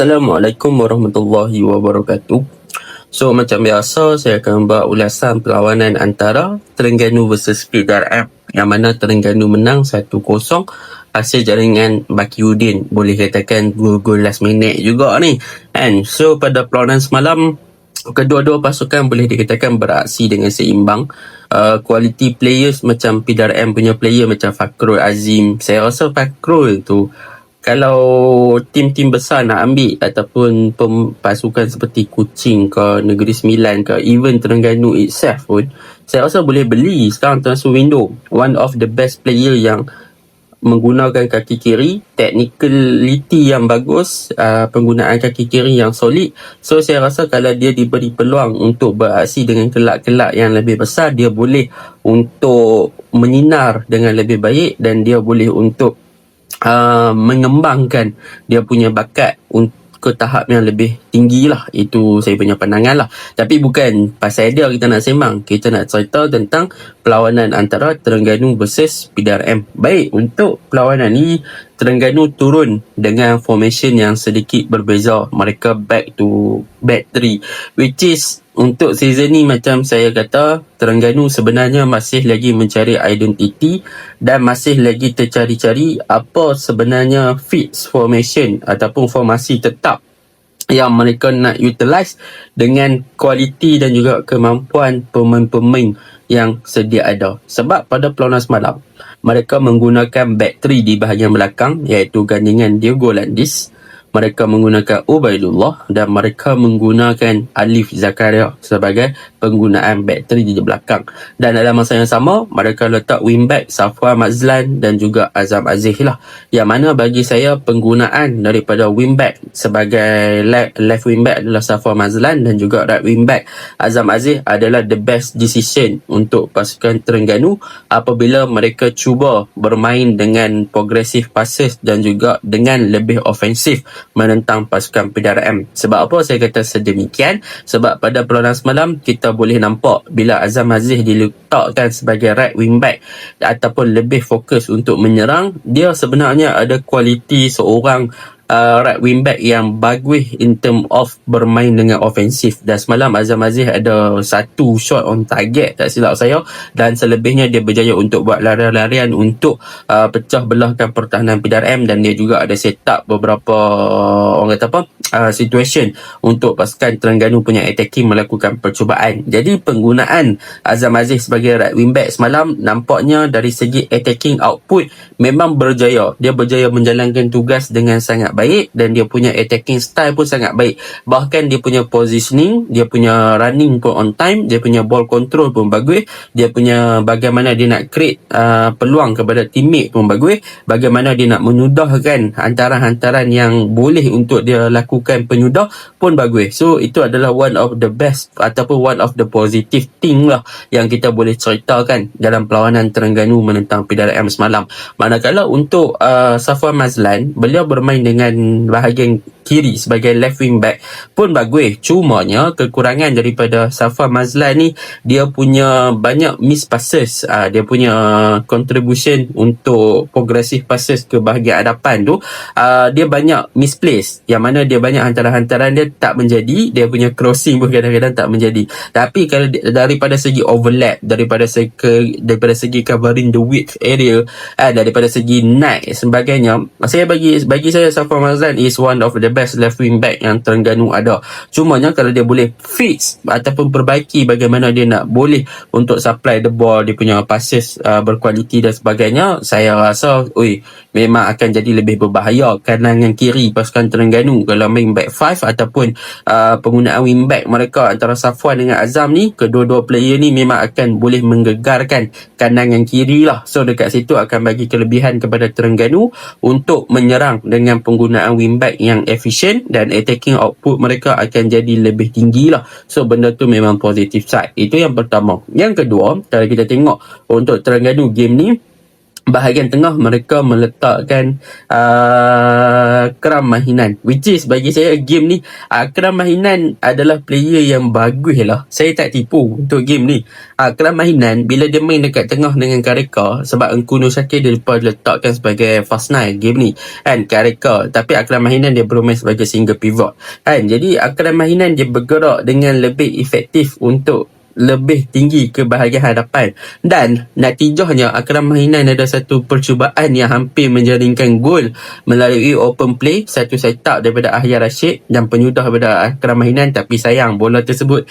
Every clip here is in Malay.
Assalamualaikum warahmatullahi wabarakatuh. So macam biasa saya akan buat ulasan perlawanan antara Terengganu versus PRM yang mana Terengganu menang 1-0 hasil jaringan Bakiuddin boleh katakan gol-gol last minute juga ni. And so pada perlawanan semalam kedua-dua pasukan boleh dikatakan beraksi dengan seimbang. Uh, quality players macam PRM punya player macam Fakrul Azim. Saya rasa Fakrul tu kalau tim-tim besar nak ambil ataupun pasukan seperti Kuching ke Negeri Sembilan ke even Terengganu itself pun saya rasa boleh beli sekarang transfer window one of the best player yang menggunakan kaki kiri technicality yang bagus uh, penggunaan kaki kiri yang solid. So saya rasa kalau dia diberi peluang untuk beraksi dengan kelak-kelak yang lebih besar dia boleh untuk menyinar dengan lebih baik dan dia boleh untuk uh, mengembangkan dia punya bakat untuk ke tahap yang lebih tinggi lah itu saya punya pandangan lah. Tapi bukan pasal dia kita nak sembang. Kita nak cerita tentang perlawanan antara Terengganu versus PDRM baik untuk perlawanan ni Terengganu turun dengan formation yang sedikit berbeza. Mereka back to back 3 which is untuk season ni macam saya kata Terengganu sebenarnya masih lagi mencari identiti dan masih lagi tercari-cari apa sebenarnya fix formation ataupun formasi tetap yang mereka nak utilize dengan kualiti dan juga kemampuan pemain-pemain yang sedia ada. Sebab pada perlawanan semalam, mereka menggunakan back 3 di bahagian belakang iaitu gandingan Diego Landis, mereka menggunakan Ubaidullah dan mereka menggunakan Alif Zakaria sebagai penggunaan bateri di belakang. Dan dalam masa yang sama, mereka letak wingback Safwan Mazlan dan juga Azam Aziz lah. Yang mana bagi saya penggunaan daripada wingback sebagai left, left wingback adalah Safwan Mazlan dan juga right wingback Azam Aziz adalah the best decision untuk pasukan Terengganu apabila mereka cuba bermain dengan progressive passes dan juga dengan lebih ofensif menentang pasukan PDRM. Sebab apa saya kata sedemikian? Sebab pada perlawanan semalam kita boleh nampak bila Azam Aziz diletakkan sebagai right wing back ataupun lebih fokus untuk menyerang, dia sebenarnya ada kualiti seorang uh, right wing back yang bagus in term of bermain dengan ofensif dan semalam Azam Aziz ada satu shot on target tak silap saya. Dan selebihnya dia berjaya untuk buat larian-larian untuk uh, pecah belahkan pertahanan PDRM dan dia juga ada set up beberapa orang kata apa uh, situation untuk pasukan Terengganu punya attacking melakukan percubaan. Jadi penggunaan Azam Aziz sebagai right wing back semalam nampaknya dari segi attacking output memang berjaya. Dia berjaya menjalankan tugas dengan sangat baik dan dia punya attacking style pun sangat baik. Bahkan dia punya positioning, dia punya running pun on time, dia punya ball control pun bagus, dia punya bagaimana dia nak create uh, peluang kepada teammate pun bagus, bagaimana dia nak menyudahkan hantaran-hantaran yang boleh untuk dia lakukan penyudah pun bagus. So itu adalah one of the best ataupun one of the positive thing lah yang kita boleh ceritakan dalam perlawanan Terengganu menentang PDRM semalam. Manakala untuk uh, Safwan Mazlan, beliau bermain dengan dan bahagian kiri sebagai left wing back pun bagus. Cumanya kekurangan daripada Safa Mazlan ni dia punya banyak miss passes uh, dia punya contribution untuk progressive passes ke bahagian hadapan tu uh, dia banyak misplace. Yang mana dia banyak hantaran-hantaran dia tak menjadi dia punya crossing pun kadang-kadang tak menjadi. Tapi kalau daripada segi overlap daripada segi daripada segi covering the width area uh, daripada segi night sebagainya saya bagi bagi saya Safa Mazlan is one of the best left wing back yang Terengganu ada. Cumanya kalau dia boleh fix ataupun perbaiki bagaimana dia nak boleh untuk supply the ball, dia punya passes uh, berkualiti dan sebagainya, saya rasa oi memang akan jadi lebih berbahaya kanan kiri pasukan Terengganu kalau main back 5 ataupun uh, penggunaan wing back mereka antara Safwan dengan Azam ni kedua-dua player ni memang akan boleh menggegarkan kanan kiri lah so dekat situ akan bagi kelebihan kepada Terengganu untuk menyerang dengan penggunaan wing back yang efisien dan attacking output mereka akan jadi lebih tinggi lah. So benda tu memang positive side. Itu yang pertama. Yang kedua, kalau kita tengok untuk Terengganu game ni bahagian tengah mereka meletakkan uh, Akram Mahinan. Which is bagi saya game ni Akram Mahinan adalah player yang bagus lah. Saya tak tipu untuk game ni. Akram Mahinan bila dia main dekat tengah dengan Kareka sebab Engku Nur Syakir dia lepas letakkan sebagai fast nine game ni. Kan Kareka. Tapi Akram Mahinan dia bermain sebagai single pivot. Kan jadi Akram Mahinan dia bergerak dengan lebih efektif untuk lebih tinggi ke bahagian hadapan. Dan natijahnya Akram Mahinan ada satu percubaan yang hampir menjaringkan gol melalui open play. Satu set up daripada Ahyar Rashid dan penyudah daripada Akram Mahinan. Tapi sayang bola tersebut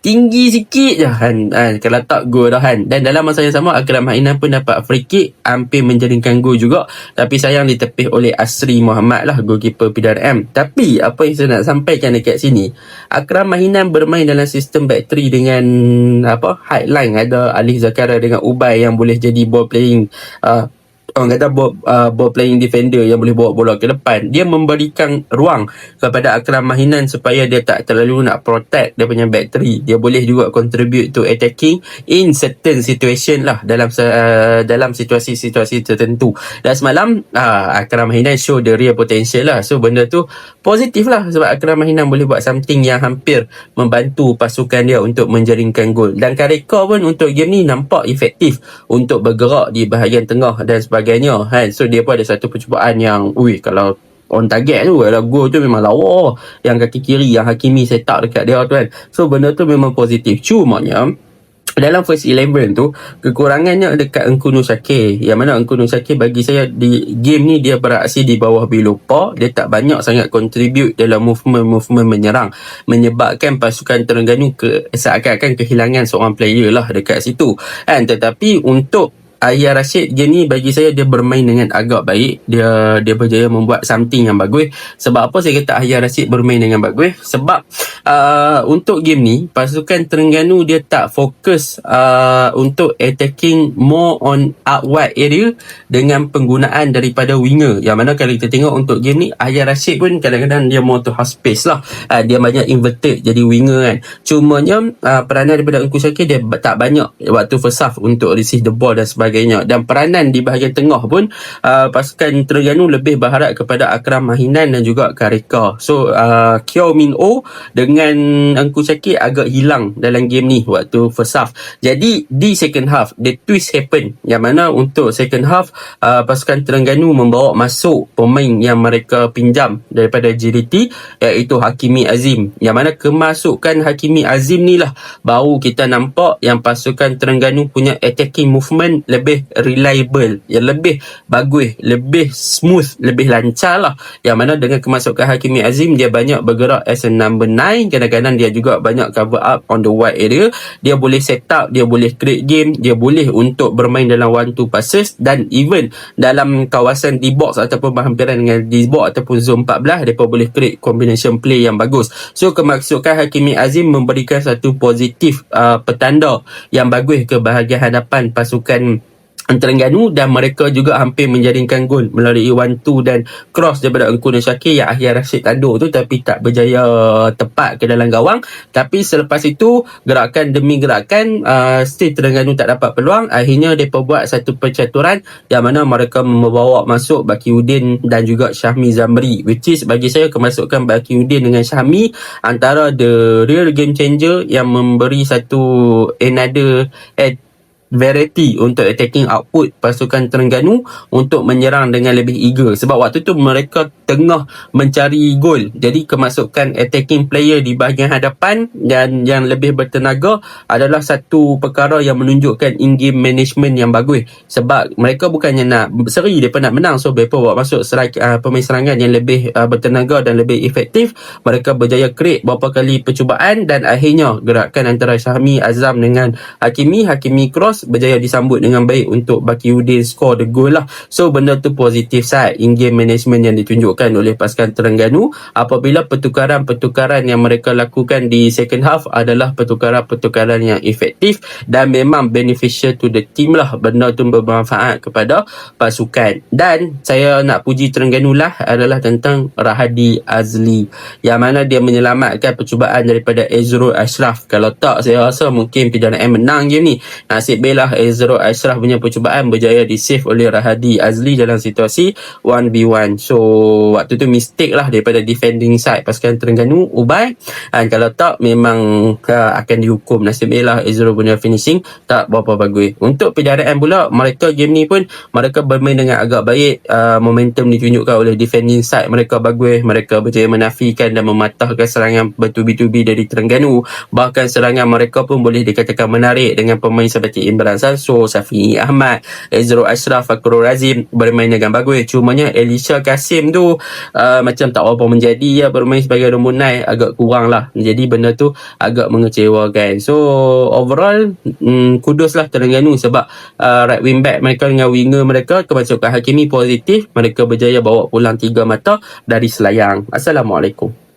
tinggi sikit je. Kan, kan kalau tak gol dah kan dan dalam masa yang sama Akram Hainan pun dapat free kick. Hampir menjaringkan gol juga. Tapi sayang ditepis oleh Asri Muhammad lah goalkeeper PDRM tapi apa yang saya nak sampaikan dekat sini Akram Hainan bermain dalam sistem back 3 dengan apa high line. Ada Alif Zakaria dengan Ubay yang boleh jadi ball playing uh, orang kata ball, uh, ball playing defender yang boleh bawa bola ke depan. Dia memberikan ruang kepada Akram Mahinan supaya dia tak terlalu nak protect dia punya three dia boleh juga contribute to attacking in certain situation lah dalam uh, dalam situasi-situasi tertentu. Dan semalam uh, Akram Mahinan show the real potential lah. So benda tu positif lah sebab Akram Mahinan boleh buat something yang hampir membantu pasukan dia untuk menjaringkan gol. Dan Kareka pun untuk game ni nampak efektif untuk bergerak di bahagian tengah dan sebagainya sebagainya kan? So dia pun ada satu percubaan yang ui kalau on target tu kalau gol tu memang lawa. Yang kaki kiri yang Hakimi set up dekat dia tu kan? So benda tu memang positif. Cumanya dalam first 11 tu kekurangannya dekat Engku Nur Syakir. Yang mana Engku Nur Syakir bagi saya di game ni dia beraksi di bawah Bilopa. Dia tak banyak sangat contribute dalam movement-movement menyerang. Menyebabkan pasukan Terengganu ke, seakan-akan kehilangan seorang player lah dekat situ kan? Tetapi untuk Ayah Rashid dia ni bagi saya dia bermain dengan agak baik. Dia dia berjaya membuat something yang bagus. Sebab apa saya kata Ayah Rashid bermain dengan bagus? Sebab uh, untuk game ni pasukan Terengganu dia tak fokus uh, untuk attacking more on outward area dengan penggunaan daripada winger. Yang mana kalau kita tengok untuk game ni Ayah Rashid pun kadang-kadang dia more to half space lah. Uh, dia banyak inverted jadi winger kan. Cumanya uh, peranan daripada Engku Syakir dia tak banyak waktu first half untuk receive the ball dan sebagainya sebagainya. Dan peranan di bahagian tengah pun uh, pasukan Terengganu lebih berharap kepada Akram Mahinan dan juga Karika. So uh, Kyo Min O dengan Engku Syakir agak hilang dalam game ni waktu first half. Jadi di second half the twist happen yang mana untuk second half uh, pasukan Terengganu membawa masuk pemain yang mereka pinjam daripada JDT iaitu Hakimi Azim. Yang mana kemasukan Hakimi Azim ni lah baru kita nampak yang pasukan Terengganu punya attacking movement lebih reliable yang lebih bagus lebih smooth lebih lancar lah. Yang mana dengan kemasukan Hakimi Azim dia banyak bergerak as a number 9 kadang-kadang dia juga banyak cover up on the wide area. Dia boleh set up dia boleh create game dia boleh untuk bermain dalam one two passes. Dan even dalam kawasan D box ataupun berhampiran dengan D box ataupun zone 14 dia boleh create combination play yang bagus. So kemasukan Hakimi Azim memberikan satu positif uh, petanda yang bagus ke bahagian hadapan pasukan Terengganu dan mereka juga hampir menjaringkan gol melalui 1-2 dan cross daripada Engku dan Syakir yang akhir Rashid tadur tu tapi tak berjaya tepat ke dalam gawang. Tapi selepas itu gerakan demi gerakan uh, still Terengganu tak dapat peluang. Akhirnya mereka buat satu percaturan yang mana mereka membawa masuk Baki Udin dan juga Syahmi Zamri which is bagi saya kemasukan Baki Udin dengan Syahmi antara the real game changer yang memberi satu another eh, variety untuk attacking output pasukan Terengganu untuk menyerang dengan lebih eager. Sebab waktu tu mereka tengah mencari gol. Jadi kemasukan attacking player di bahagian hadapan dan yang lebih bertenaga adalah satu perkara yang menunjukkan in-game management yang bagus. Sebab mereka bukannya nak seri mereka nak menang. So mereka bawa masuk serai, uh, pemain serangan yang lebih uh, bertenaga dan lebih efektif. Mereka berjaya create beberapa kali percubaan dan akhirnya gerakan antara Syahmi Azam dengan Hakimi. Hakimi cross berjaya disambut dengan baik untuk Baki Udin score the goal lah. So benda tu positif side in game management yang ditunjukkan dilakukan oleh pasukan Terengganu apabila pertukaran-pertukaran yang mereka lakukan di second half adalah pertukaran-pertukaran yang efektif dan memang beneficial to the team lah benda tu bermanfaat kepada pasukan. Dan saya nak puji Terengganu lah adalah tentang Rahadi Azli yang mana dia menyelamatkan percubaan daripada Ezro Ashraf. Kalau tak saya rasa mungkin PJRM menang game ni. Nasib belah Ezro Ashraf punya percubaan berjaya di save oleh Rahadi Azli dalam situasi 1v1 so waktu tu mistake lah daripada defending side. Pasukan Terengganu Ubay dan kalau tak memang uh, akan dihukum. Nasib belah Ezro punya finishing tak berapa bagus. Untuk PJRM pula mereka game ni pun mereka bermain dengan agak baik. Uh, momentum ditunjukkan oleh defending side. Mereka bagus. Mereka berjaya menafikan dan mematahkan serangan bertubi-tubi dari Terengganu. Bahkan serangan mereka pun boleh dikatakan menarik dengan pemain seperti Imran Sanso Safi Ahmad Ezro Ashraf Fakrul Razim bermain dengan bagus. Cumanya Elisha Kasim tu uh, macam tak apa menjadi ya bermain sebagai nombor 9 agak kurang lah. Jadi benda tu agak mengecewakan so overall mm, kudus lah Terengganu sebab uh, right wing back mereka dengan winger mereka kemasukan Hakimi positif mereka berjaya bawa pulang tiga mata dari Selayang. Assalamualaikum